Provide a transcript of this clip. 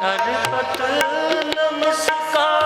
ਅਨਪਤ ਨਮਸਕਾਰ